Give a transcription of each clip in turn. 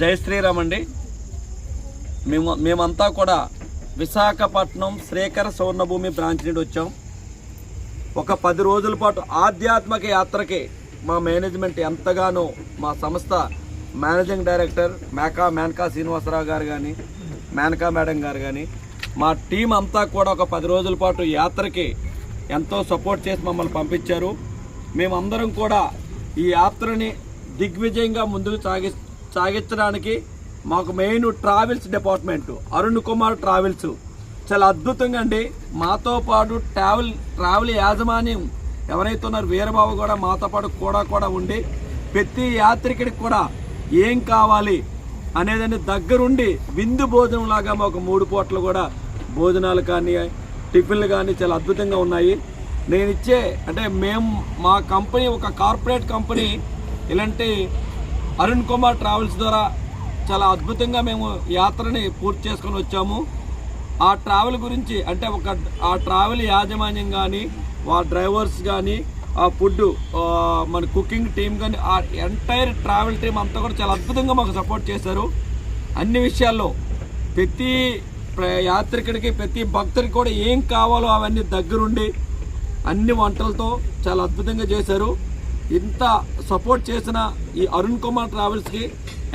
జై శ్రీరామ్ అండి. మేము మేమంతా కూడా విశాఖపట్నం శ్రీకర సువర్ణభూమి బ్రాంచ్ నుండి వచ్చాం. ఒక పది రోజుల పాటు ఆధ్యాత్మిక యాత్రకి మా మేనేజ్మెంట్ ఎంతగానో మా సంస్థ మేనేజింగ్ డైరెక్టర్ మేకా మేనకా శ్రీనివాసరావు గారు కానీ మేనకా మేడం గారు కానీ మా టీం అంతా కూడా ఒక పది రోజుల పాటు యాత్రకి ఎంతో సపోర్ట్ చేసి మమ్మల్ని పంపించారు. మేమందరం కూడా ఈ యాత్రని దిగ్విజయంగా ముందుకు సాగి సాగించడానికి మాకు main travels department. Arun Kumar travels. చాలా అద్భుతంగా అండి. మాతో పాటు ట్రావెల్ ట్రావెల్ యాజమాన్యం ఎవరైతే ఉన్నారో వీరబాబు కూడా మాతో పాటు కూడా కూడా ఉండి ప్రతి యాత్రికుడికి కూడా ఏం కావాలి అనేదాన్ని దగ్గరుండి విందు భోజనం లాగా మాకు మూడు పూటలు కూడా భోజనాలు కానీ టిఫిన్లు కానీ చాలా అద్భుతంగా ఉన్నాయి. నేను ఇచ్చే అంటే మేము మా కంపెనీ ఒక కార్పొరేట్ కంపెనీ ఇలాంటి అరుణ్ కుమార్ ట్రావెల్స్ ద్వారా చాలా అద్భుతంగా మేము యాత్రని పూర్తి చేసుకొని వచ్చాము. ఆ ట్రావెల్ గురించి అంటే ఒక ఆ ట్రావెల్ యాజమాన్యం కానీ ఆ డ్రైవర్స్ కానీ ఆ ఫుడ్ మన కుకింగ్ టీం కానీ ఆ ఎంటైర్ ట్రావెల్ టీం అంతా కూడా చాలా అద్భుతంగా మాకు సపోర్ట్ చేశారు. అన్ని విషయాల్లో ప్రతి యాత్రికుడికి ప్రతి భక్తుడికి కూడా ఏం కావాలో అవన్నీ దగ్గరుండి అన్ని వంటలతో చాలా అద్భుతంగా చేశారు. ఇంత సపోర్ట్ చేసిన ఈ అరుణ్ కుమార్ ట్రావెల్స్కి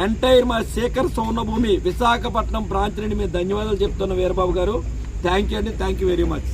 ఎంటైర్ మా శేఖర్ సౌర్ణభూమి విశాఖపట్నం బ్రాంచ్ నుండి మేము ధన్యవాదాలు చెప్తున్న వీరబాబు గారు. థ్యాంక్ యూ అండి. Thank you very much